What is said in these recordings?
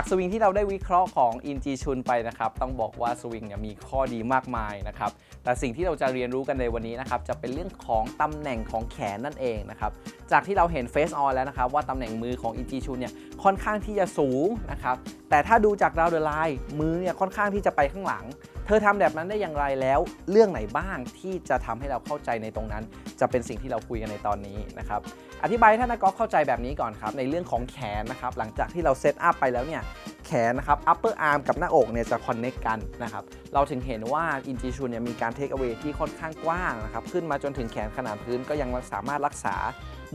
จากสวิงที่เราได้วิเคราะห์ของอินจีชุนไปนะครับต้องบอกว่าสวิงเนี่ยมีข้อดีมากมายนะครับแต่สิ่งที่เราจะเรียนรู้กันในวันนี้นะครับจะเป็นเรื่องของตำแหน่งของแขนนั่นเองนะครับจากที่เราเห็นเฟสออนแล้วนะครับว่าตำแหน่งมือของอินจีชุนเนี่ยค่อนข้างที่จะสูงนะครับ แต่ถ้าดูจากดาวเดอไลน์มือเนี่ยค่อนข้างที่จะไปข้างหลัง เธอทำแบบนั้นได้อย่างไรแล้ว เรื่องไหนบ้างที่จะทำให้เราเข้าใจในตรงนั้น จะเป็นสิ่งที่เราคุยกันในตอนนี้นะครับอธิบายให้ท่านนักกอล์ฟเข้าใจแบบนี้ก่อนครับในเรื่องของแขนนะครับหลังจากที่เราเซตอัพไปแล้วเนี่ยแขนนะครับ upper arm กับหน้าอกเนี่ยจะคอนเน c กกันนะครับ เราถึงเห็นว่าอินจิชูเนี่ยมีการเทคเอา a y ที่ค่อนข้างกว้างนะครับ ขึ้นมาจนถึงแขนขนาดพื้นก็ยังสามารถรักษา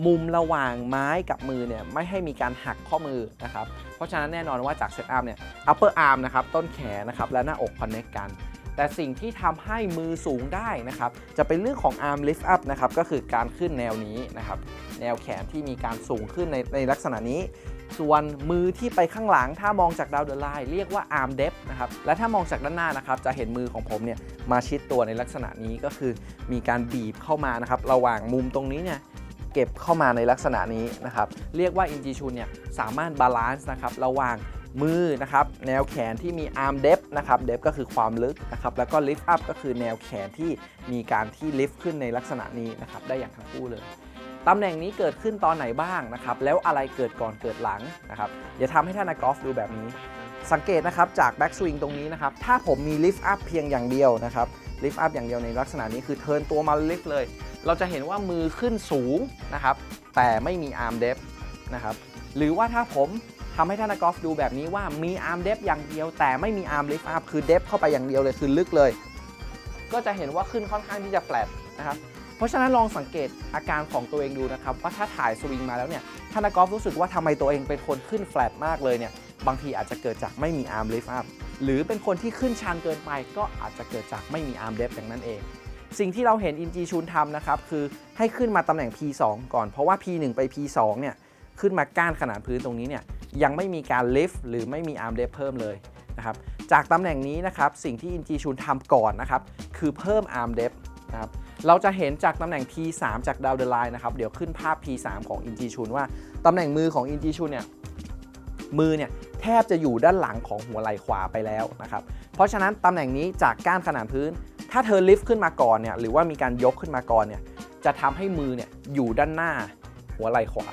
มุมระหว่างไม้กับมือเนี่ยไม่ให้มีการหักข้อมือนะครับ เพราะฉะนั้นแน่นอนว่าจากเซตอัพเนี่ย upper arm นะครับต้นแขนนะครับและหน้าอกคอนเน c กกัน แต่สิ่งที่ทำให้มือสูงได้นะครับ จะเป็นเรื่องของ arm lift up นะครับก็คือการขึ้นแนวนี้นะครับ แนวแขนที่มีการสูงขึ้นในในลักษณะนี้ส่วนมือที่ไปข้างหลังถ้ามองจากดาวเดอร์ไลน์เรียกว่า arm depth นะครับ และถ้ามองจากด้านหน้านะครับ จะเห็นมือของผมเนี่ยมาชิดตัวในลักษณะนี้ก็คือมีการบีบเข้ามานะครับ ระหว่างมุมตรงนี้เนี่ย เก็บเข้ามาในลักษณะนี้นะครับ เรียกว่าอินจิชุนเนี่ยสามารถบาลานซ์นะครับระหว่างมือนะครับแนวแขนที่มี arm depth นะครับ depth ก็คือความลึกนะครับแล้วก็ lift up ก็คือแนวแขนที่มีการที่ lift ขึ้นในลักษณะนี้นะครับได้อย่างทั้งคู่เลยตำแหน่งนี้เกิดขึ้นตอนไหนบ้างนะครับแล้วอะไรเกิดก่อนเกิดหลังนะครับเดี๋ยวทำให้ท่านนักกอล์ฟดูแบบนี้ สังเกตนะครับจากแบ็กสวิงตรงนี้นะครับถ้าผมมี lift up เพียงอย่างเดียวนะครับ lift up อย่างเดียวในลักษณะนี้คือเทินตัวมา lift เลย เราจะเห็นว่ามือขึ้นสูงนะครับ แต่ไม่มี arm depth นะครับหรือว่าถ้าผมทำให้ท่านนักกอล์ฟดูแบบนี้ว่ามี arm depth อย่างเดียว แต่ไม่มี arm lift up คือ depth เข้าไปอย่างเดียวเลยคือลึกเลย ก็จะเห็นว่าขึ้นค่อนข้างที่จะ flat นะครับเพราะฉะนั้นลองสังเกตอาการของตัวเองดูนะครับว่าถ้าถ่ายสวิงมาแล้วเนี่ยท่านนักกอล์ฟรู้สึกว่าทำไมตัวเองเป็นคนขึ้น flat มากเลยเนี่ยบางทีอาจจะเกิดจากไม่มี arm lift up หรือเป็นคนที่ขึ้นชันเกินไปก็อาจจะเกิดจากไม่มี arm depth อย่างนั้นเอง สิ่งที่เราเห็นอินจีชุนทำนะครับ คือให้ขึ้นมาตำแหน่ง P2 ก่อน เพราะว่า P1 ไป P2 เนี่ยขึ้นมาก้านขนาดพื้นตรงนี้เนี่ยยังไม่มีการ lift หรือไม่มี arm depth เพิ่มเลยนะครับจากตำแหน่งนี้นะครับสิ่งที่อินจีชุนทำก่อนนะครับคือเพิ่ม arm depth นะครับเราจะเห็นจากตำแหน่ง P3 จากดาวเดอร์ไลน์นะครับเดี๋ยวขึ้นภาพ P3 ของอินจีชุนว่าตำแหน่งมือของอินจีชุนเนี่ยมือเนี่ยแทบจะอยู่ด้านหลังของหัวไหล่ขวาไปแล้วนะครับเพราะฉะนั้นตำแหน่งนี้จากก้านขนาดพื้น ถ้าเธอลิฟต์ขึ้นมาก่อนเนี่ยหรือว่ามีการยกขึ้นมาก่อนเนี่ยจะทำให้มือเนี่ยอยู่ด้านหน้าหัวไหล่ขวา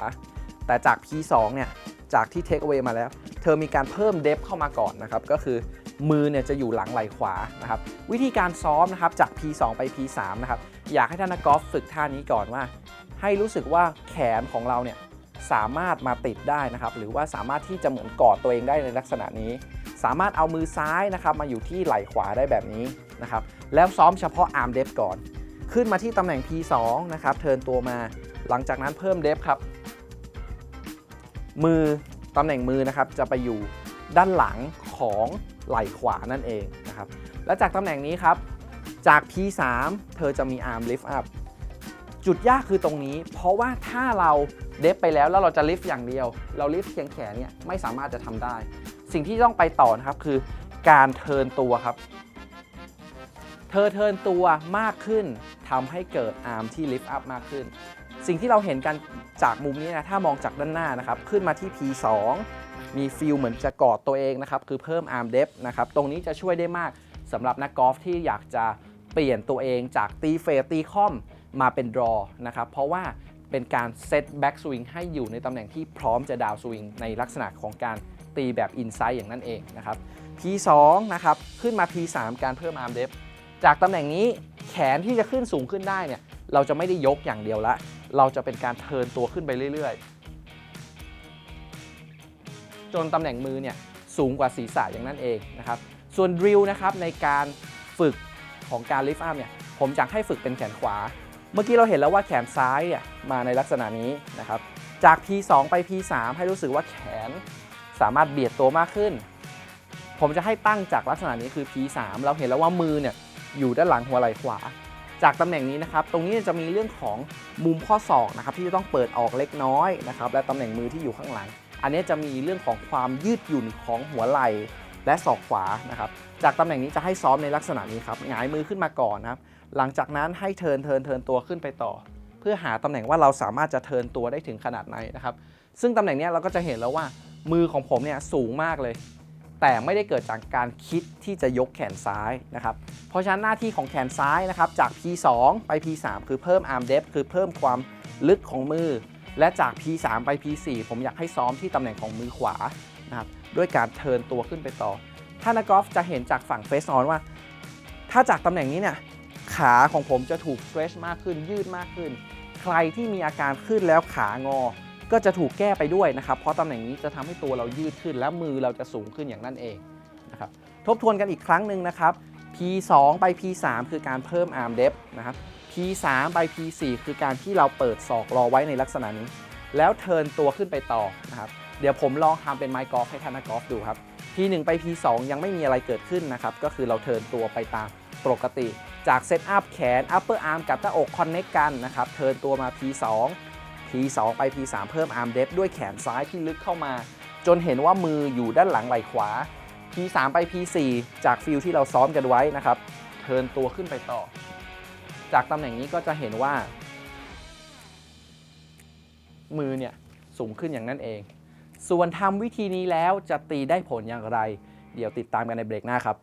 แต่จาก P2 เนี่ยจากที่เทคเอาไว้มาแล้ว เธอมีการเพิ่มเดฟเข้ามาก่อนนะครับ ก็คือมือเนี่ยจะอยู่หลังไหล่ขวานะครับ วิธีการซ้อมนะครับจาก P2 ไป P3 นะครับ อยากให้ท่านนักกอล์ฟฝึกท่านี้ก่อนว่า ให้รู้สึกว่าแขนของเราเนี่ยสามารถมาติดได้นะครับ หรือว่าสามารถที่จะเหมือนกอดตัวเองได้ในลักษณะนี้ สามารถเอามือซ้ายนะครับมาอยู่ที่ไหล่ขวาได้แบบนี้นะครับแล้วซ้อมเฉพาะ arm depth ก่อน ขึ้นมาที่ตำแหน่ง P2 นะครับเทินตัวมาหลังจากนั้นเพิ่ม depth ครับ มือตำแหน่งมือนะครับจะไปอยู่ด้านหลังของไหล่ขวานั่นเองนะครับและจากตำแหน่งนี้ครับจาก P3 เธอจะมี arm lift up จุดยากคือตรงนี้ เพราะว่าถ้าเราเดฟไปแล้วแล้วเราจะลิฟต์อย่างเดียว เราลิฟต์เพียงแขนเนี่ยไม่สามารถจะทำได้ สิ่งที่ต้องไปต่อนะครับคือการเทินตัวครับ เธอเทินตัวมากขึ้นทำให้เกิดอาร์มที่ลิฟต์อัพมากขึ้น สิ่งที่เราเห็นกันจากมุมนี้นะถ้ามองจากด้านหน้านะครับ ขึ้นมาที่ P2 มีฟิลเหมือนจะกอดตัวเองนะครับ คือเพิ่มอาร์มเดฟนะครับ ตรงนี้จะช่วยได้มากสำหรับนักกอล์ฟที่อยากจะเปลี่ยนตัวเองจากตีเฟตีคอมมาเป็นดรอนะครับ เพราะว่าเป็นการเซตแบ็กสวิงให้อยู่ในตำแหน่งที่พร้อมจะดาวสวิงในลักษณะของการ ตีแบบอินไซด์อย่างนั้นเองนะครับ P2 นะครับขึ้นมา P3 การเพิ่มอาร์มเดฟจากตำแหน่งนี้แขนที่จะขึ้นสูงขึ้นได้เนี่ยเราจะไม่ได้ยกอย่างเดียวละ เราจะเป็นการเทินตัวขึ้นไปเรื่อยๆ จนตำแหน่งมือเนี่ยสูงกว่าศีรษะอย่างนั้นเองนะครับ ส่วนดริลนะครับในการฝึกของการลิฟต์อัพเนี่ยผมจะให้ฝึกเป็นแขนขวา เมื่อกี้เราเห็นแล้วว่าแขนซ้ายอะมาในลักษณะนี้นะครับ จาก P2 ไป P3 ให้รู้สึกว่าแขน สามารถเบียดตัวมากขึ้น ผมจะให้ตั้งจากลักษณะนี้คือ P3 เราเห็นแล้วว่ามือเนี่ยอยู่ด้านหลังหัวไหล่ขวา จากตำแหน่งนี้นะครับ ตรงนี้จะมีเรื่องของมุมข้อศอกนะครับที่จะต้องเปิดออกเล็กน้อยนะครับและตำแหน่งมือที่อยู่ข้างหลัง อันนี้จะมีเรื่องของความยืดหยุ่นของหัวไหล่และศอกขวานะครับจากตำแหน่งนี้จะให้ซ้อมในลักษณะนี้ครับหงายมือขึ้นมาก่อนนะครับหลังจากนั้นให้เทินเทินเทินตัวขึ้นไปต่อ เพื่อหาตำแหน่งว่าเราสามารถจะเทินตัวได้ถึงขนาดไหนนะครับซึ่งตำแหน่งนี้เราก็จะเห็นแล้วว่า มือของผมเนี่ยสูงมากเลย แต่ไม่ได้เกิดจากการคิดที่จะยกแขนซ้ายนะครับ เพราะฉะนั้นหน้าที่ของแขนซ้ายนะครับจาก P2 ไป P3 คือเพิ่ม arm depth คือเพิ่มความลึกของมือ และจาก P3 ไป P4 ผมอยากให้ซ้อมที่ตำแหน่งของมือขวานะครับด้วยการเทินตัวขึ้นไปต่อ ถ้านักกอล์ฟจะเห็นจากฝั่งเฟสออนว่า ถ้าจากตำแหน่งนี้เนี่ยขาของผมจะถูก stretch มากขึ้นยืดมากขึ้น ใครที่มีอาการขึ้นแล้วขางอ ก็จะถูกแก้ไปด้วยนะครับ เพราะตำแหน่งนี้จะทำให้ตัวเรายืดขึ้น และมือเราจะสูงขึ้นอย่างนั้นเองนะครับทบทวนกันอีกครั้งหนึ่งนะครับ P2 ไป P3 คือการเพิ่ม arm depth นะครับ P3 ไป P4 คือการที่เราเปิดศอกรอไว้ในลักษณะนี้ แล้วเทินตัวขึ้นไปต่อนะครับเดี๋ยวผมลองทำเป็นไมค์กอล์ฟให้ท่านนักกอล์ฟดูครับ P1 ไป P2 ยังไม่มีอะไรเกิดขึ้นนะครับ ก็คือเราเทินตัวไปตามปกติ จากเซตอัพแขน upper arm กับหน้าอกคอนเน c กกันนะครับ เทินตัวมา P2 P2 ไป P3 เพิ่ม arm depth ด้วยแขนซ้ายที่ลึกเข้ามา จนเห็นว่ามืออยู่ด้านหลังไหล่ขวา P3 ไป P4 จากฟิลที่เราซ้อมกันไว้นะครับ เทินตัวขึ้นไปต่อ จากตำแหน่งนี้ก็จะเห็นว่า มือเนี่ยสูงขึ้นอย่างนั้นเอง ส่วนทำวิธีนี้แล้วจะตีได้ผลอย่างไร เดี๋ยวติดตามกันในเบรกหน้าครับ